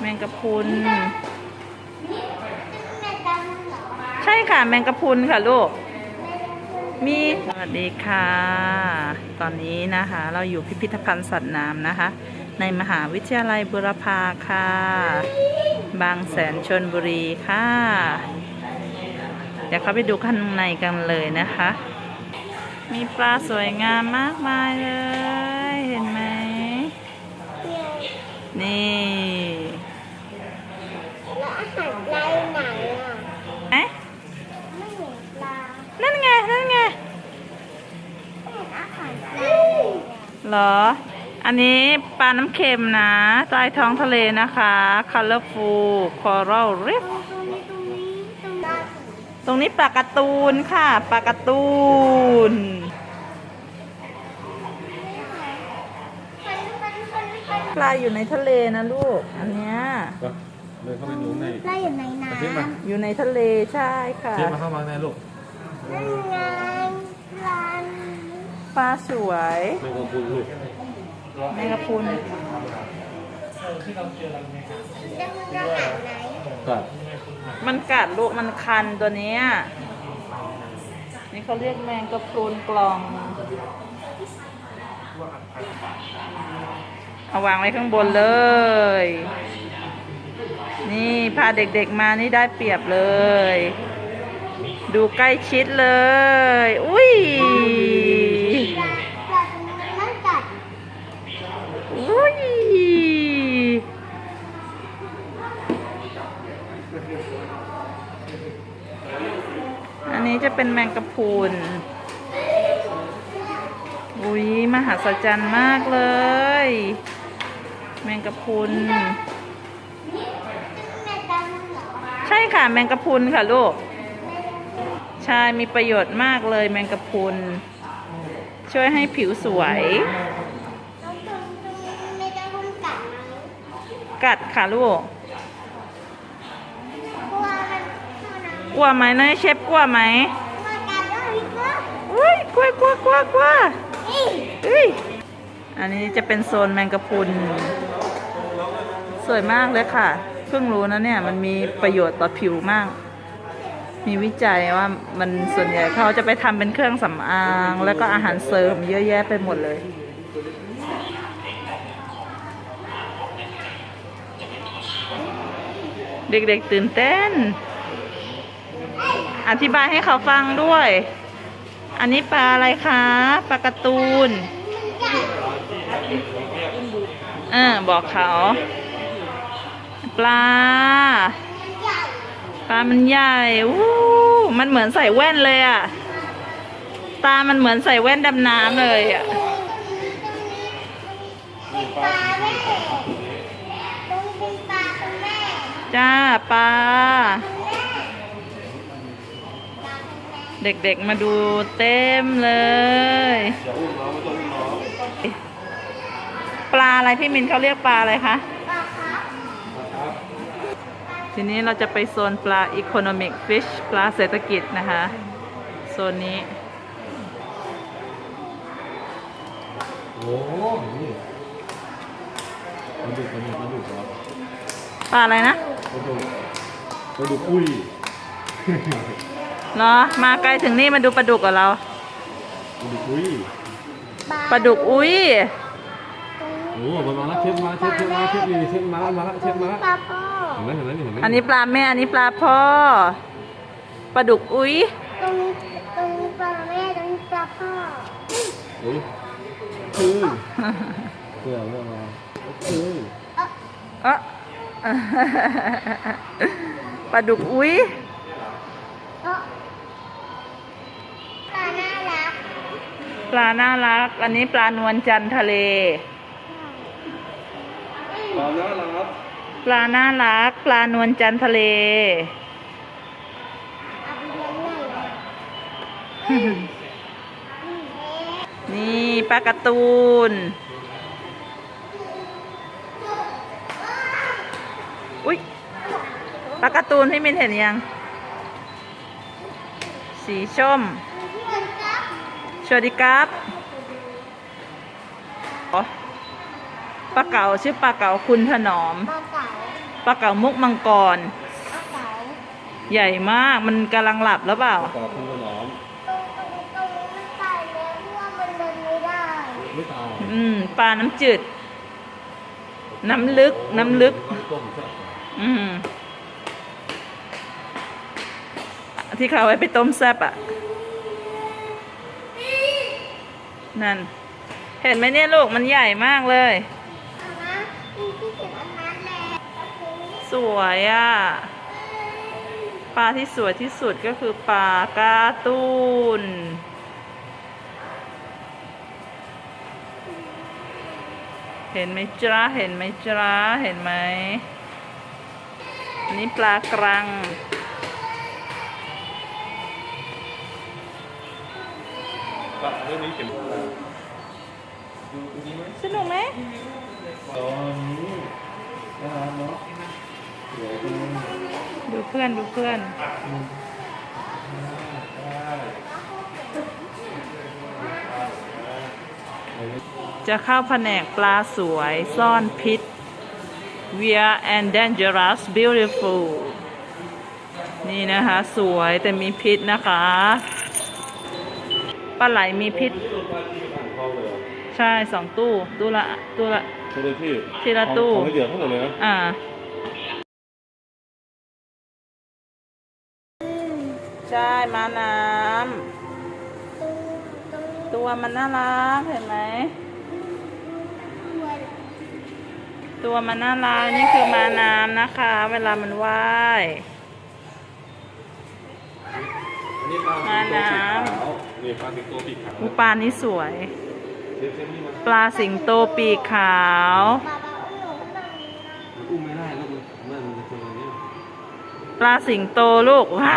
แมงกะพรุนแม่ดำเหรอใช่ค่ะ แมงกะพรุนค่ะลูกแม่ดำมีสวัสดีค่ะ ตอนนี้นะคะ เราอยู่พิพิธภัณฑ์สัตว์น้ำนะคะ ในมหาวิทยาลัยบุรพาค่ะ บางแสนชนบุรีค่ะ เดี๋ยวเข้าไปดูข้างในกันเลยนะคะ มีปลาสวยงามมากมายเลย เห็นไหมนี่ แล้วอาหารปลาอยู่ไหนอะ เอ๊ะ ไม่เห็นปลา นั่นไง นั่นไง ไม่เห็นอาหารปลาเลยอะ เหรอ อันนี้ปลาน้ำเค็มนะใต้ท้องทะเลนะคะ colorful coral reef ตรงนี้ตรงนี้ตรงนี้ตรงนี้ปลาการ์ตูนค่ะปลาการ์ตูนมันมันมันมันปลาอยู่ในทะเลนะลูก อันเนี้ยก็เลยเข้าไปดูในปลาอยู่ในน้เทียบมาอยู่ในทะเลใช่ค่ะเทียบมาเข้ามาในลูกำนั่นไงปลา ปลาสวยในกระปุกลูกแมงกะพรุนจะมันจะหาไหนกัดมันกัดลูกมันคันตัวเนี้ยนี่เขาเรียกแมงกะพรุนกล่อง เอาวางไว้ข้างบนเลย นี่พาเด็กๆมานี่ได้เปรียบเลย ดูใกล้ชิดเลย อุ้ย นนี้จะเป็นแมงกะพรุนอุ้ยมหัศจรรย์มากเลย แมงกะพรุนแม่ดำเหรอใช่ค่ะแมงกะพรุนค่ะลูกใช่มีประโยชน์มากเลยแมงกะพรุนช่วยให้ผิวสวยแล้วตรงตรงนี้แม่ดำมันกัดไหมกัดค่ะลูก กลัวมันมัน ก ลัวไหมนายเชฟกลัวไหมมันกัดแล้วพี่ก็อุ้ยกลัวกลัวกลัวกลัวอีเอ้ยอันนี้จะเป็นโซนแมงกะพรุนสวยมากเลยค่ะ เพิ่งรู้นะเนี่ยมันมีประโยชน์ต่อผิวมาก มีวิจัยว่ามันส่วนใหญ่เขาจะไปทำเป็นเครื่องสำอาง แล้วก็อาหารเสริมเยอะแยะไปหมดเลยเด็กๆตื่นเต้น อธิบายให้เขาฟังด้วย อันนี้ปลาอะไรคะปลาการ์ตูนเออบอกเขา ปลา ปลามันใหญ่อู้มันเหมือนใส่แว่นเลยอะตา มันเหมือนใส่แว่นดำน้ำเลยอะปลาแม่ตรงเป็นปลาตรงแม่จ้าปลา ปลาตรงแม่ เด็กๆมาดูเต็มเลย อย่าอุ้มน้องไม่ต้องอุ้มน้องปลาอะไรพี่มินเขาเรียกปลาอะไรคะปลาครับครับทีนี้เราจะไปโซนปลา Economic Fish ปลาเศรษฐกิจนะคะ โซนนี้ โอ้โหนี่ปลาดุกปลาดุกปลาดุกเหรอปลาอะไรนะปลาดุกปลาดุกอุ้ย เหรอมาไกลถึงนี่มาดูปลาดุกกับเราปลาดุกอุ้ยปลาดุกอุ้ยโอ้โหมันมาแล้วเช็ดมาเช็ดเช็ดมาเช็ดนี่เช็ดมาแล้วมาแล้วเช็ดมาแล้วปลาพ่อเห็นไหมเห็นไหมนี่เห็นไหมอันนี้ปลาแม่อันนี้ปลาพ่อปลาดุกอุ้ยตรงนี้ตรงนี้ปลาแม่ตรงนี้ปลาพ่อเฮ้ยคือเสือเรื่องอะไรคือเอะปลาดุกอุ้ย เอ้อปลาน่ารัก ปลาน่ารัก อันนี้ปลานวลจันทร์ทะเล ปลาน่ารักปลาน่ารัก ปลานวลจันทร์ทะเลเอาไปเลี้ยงหน่อยนี่ปลาการ์ตูน อุ้ยปลาการ์ตูนพี่มินเห็นยัง สีส้ม สวัสดีครับอ๋อปลาเก๋าชื่อปลาเก๋าคุณถนอมปลาเก๋าปลาเก๋ามุกมังกรกระเป๋าใหญ่มากมันกำลังหลับแล้วเปล่าต่อคุณถนอมตรงตรงตรงนี้มันตายแล้วเพราะว่ามันเดินไม่ได้ไม่ตายอืมปลาน้ำจืด น้ำลึกน้ำลึกน้ำต้มใช่ไหมอืมที่เขาเอาไว้ไปต้มแซ่บอะ นั่น เห็นไหมเนี่ยลูกมันใหญ่มากเลย สวยอะ ปลาที่สวยที่สุดก็คือปลาการ์ตูนเห็นไหมจ้าเห็นไหมจ้าเห็นไหมนนี้ปลากรัง เรื่องนี้เข็มสนุกไหมตอนนี้นะครับเนาะเดี๋ยวดูดูเพื่อนดูเพื่อนจะเข้าแผนกปลาสวยซ่อนพิษ We are and dangerous beautiful นี่นะคะ สวยแต่มีพิษนะคะ ปลาไหลมีพิษเข้าเลยใช่สองตู้ ตู้ละตู้ละเขาเลยที่ทีละตู้ของไม่เดือดทั้งหมดเลยนะอ่าใช่มาน้ตรงตรงำตัวมันน่ารักเห็นไหมตัวตัวมันน่ารักนี่คือมาน้ำนะคะ เวลามันว่ายอันนี้ปลามาน้ำ นี่ปลาสิงโตปีกขาวอูปลานี่สวยเชฟเชฟนี่มาปลาสิงโตปีกขาวบาบาอุ้มหนูตรงนี้นะอุ้มไม่ได้แล้วมันมันจะเป็นอย่างนี้ปลาสิงโตลูกว้า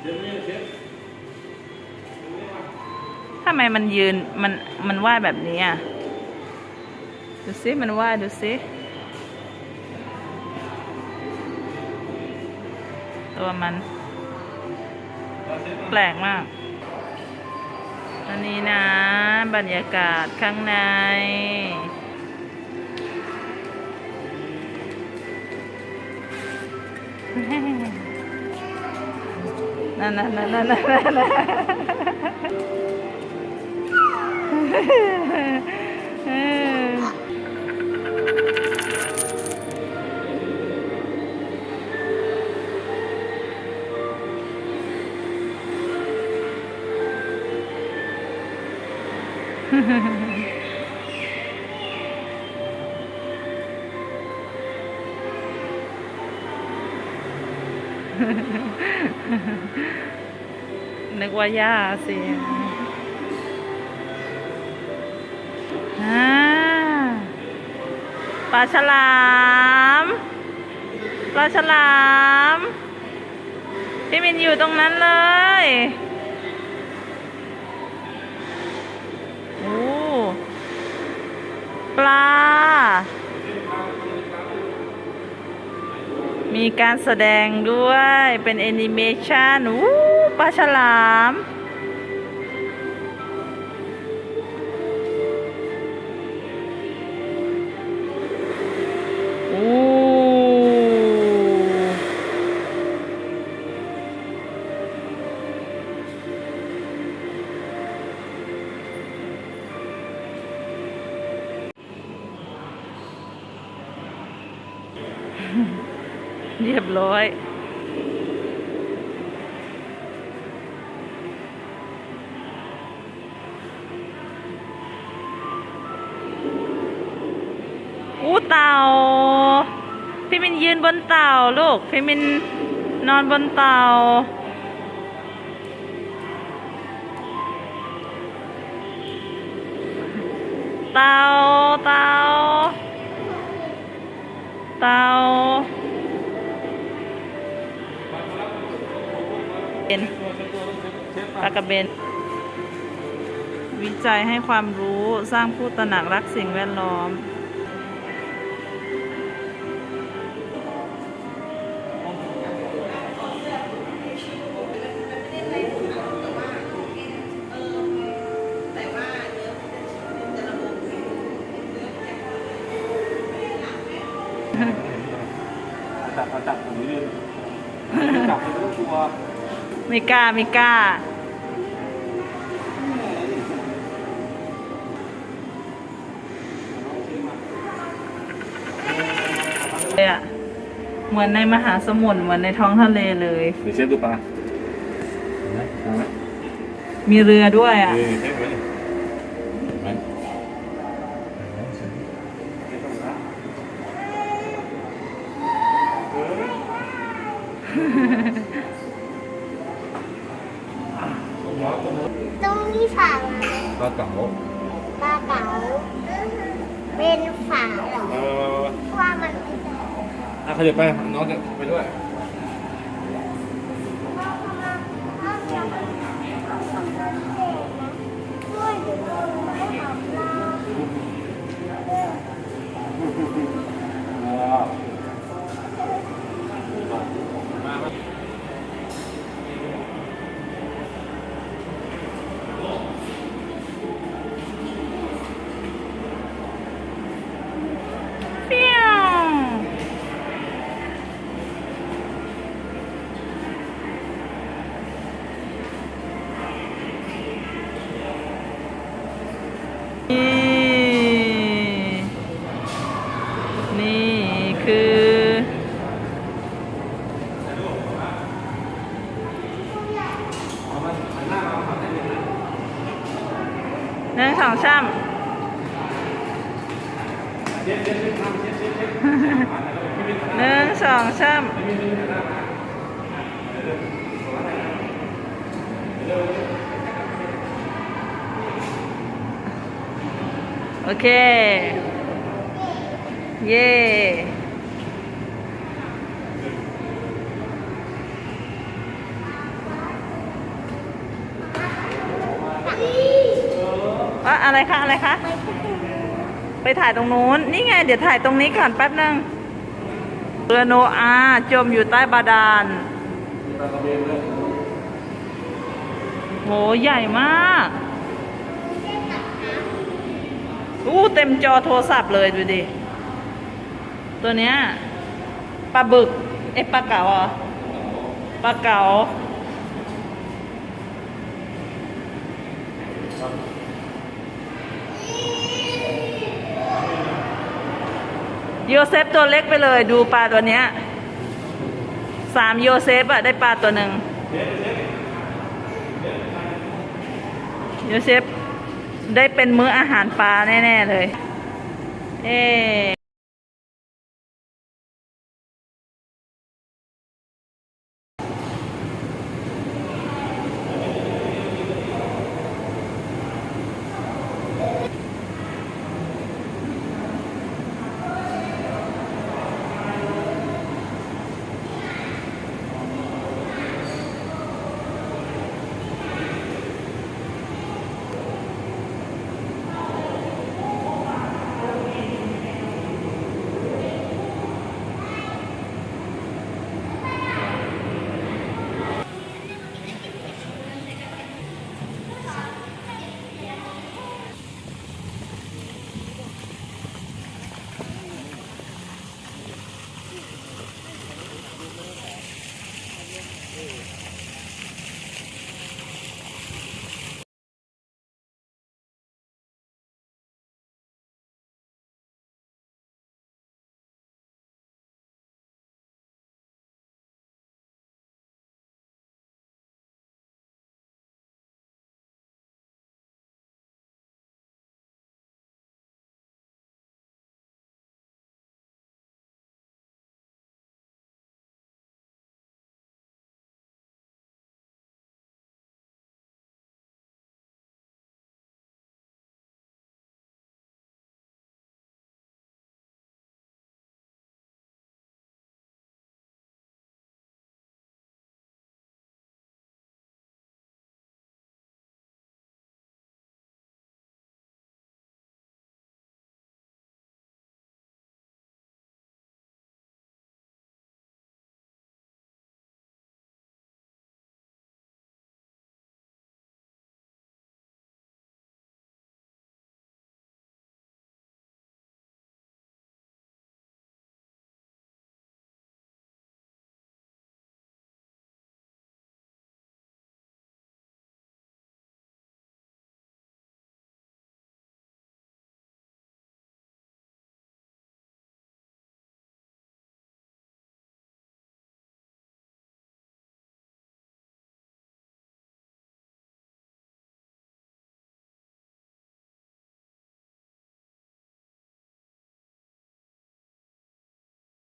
เชฟนี่เชฟทำไมมันยืนมันมันว่ายแบบนี้อะ ดูสิมันว่ายดูสิ ตัวมัน แปลกมากอันนี้นะ บรรยากาศข้างใน นั่นนั่นนั่นนั่นนั่น นึกว่าย่าสิปลาฉลามปลาฉลาม พี่มินอยู่ตรงนั้นเลย โอ้ ปลา มีการแสดงด้วยเป็นแอนิเมชันวู้ปลาฉลาม รียบร้อยอู้เต่า พี่มินยืนบนเต่าลูก พี่มินนอนบนเต่า เต่า เต่า เต่า นปลากระเบน วิจัยให้ความรู้สร้างผู้ตระหนักรักสิ่งแวดล้อม ไม่กล้าไม่กล้า เลยอะเหมือนในมหาสมุทรเหมือนในท้องทะเลเลย เดี๋ยวเชฟดูปลาเห็นไหมเห็นไหมมีเรือด้วยอะ เออเชฟเห็นไหม ตรงนี้ฝั่งปลาเก๋าปลาเก๋าเป็นฝาเหรอเออว่ามันอะขยับไปน้องจะไปด้วยเปี้ยวนี่นี่คือ หนึ่งสองสามหนึ่งสองสามโอเค เย่ ว่าอะไรคะอะไรคะไปถ่ายตรงนู้น นี่ไง เดี๋ยวถ่ายตรงนี้ก่อนแป๊บนึงเรือโนอาจมอยู่ใต้บาดาลโหใหญ่มากอู้เต็มจอโทรศัพท์เลยดูดิ ตัวเนี้ยปลาบึก เอ๊ะปลาเก๋าเหรอปลาเก๋า โยเซฟตัวเล็กไปเลยดูปลาตัวเนี้ยสามโยเซฟอะได้ปลาตัวหนึ่งโยเซฟได้เป็นมื้ออาหารปลาแน่ ๆ เลย เอ๊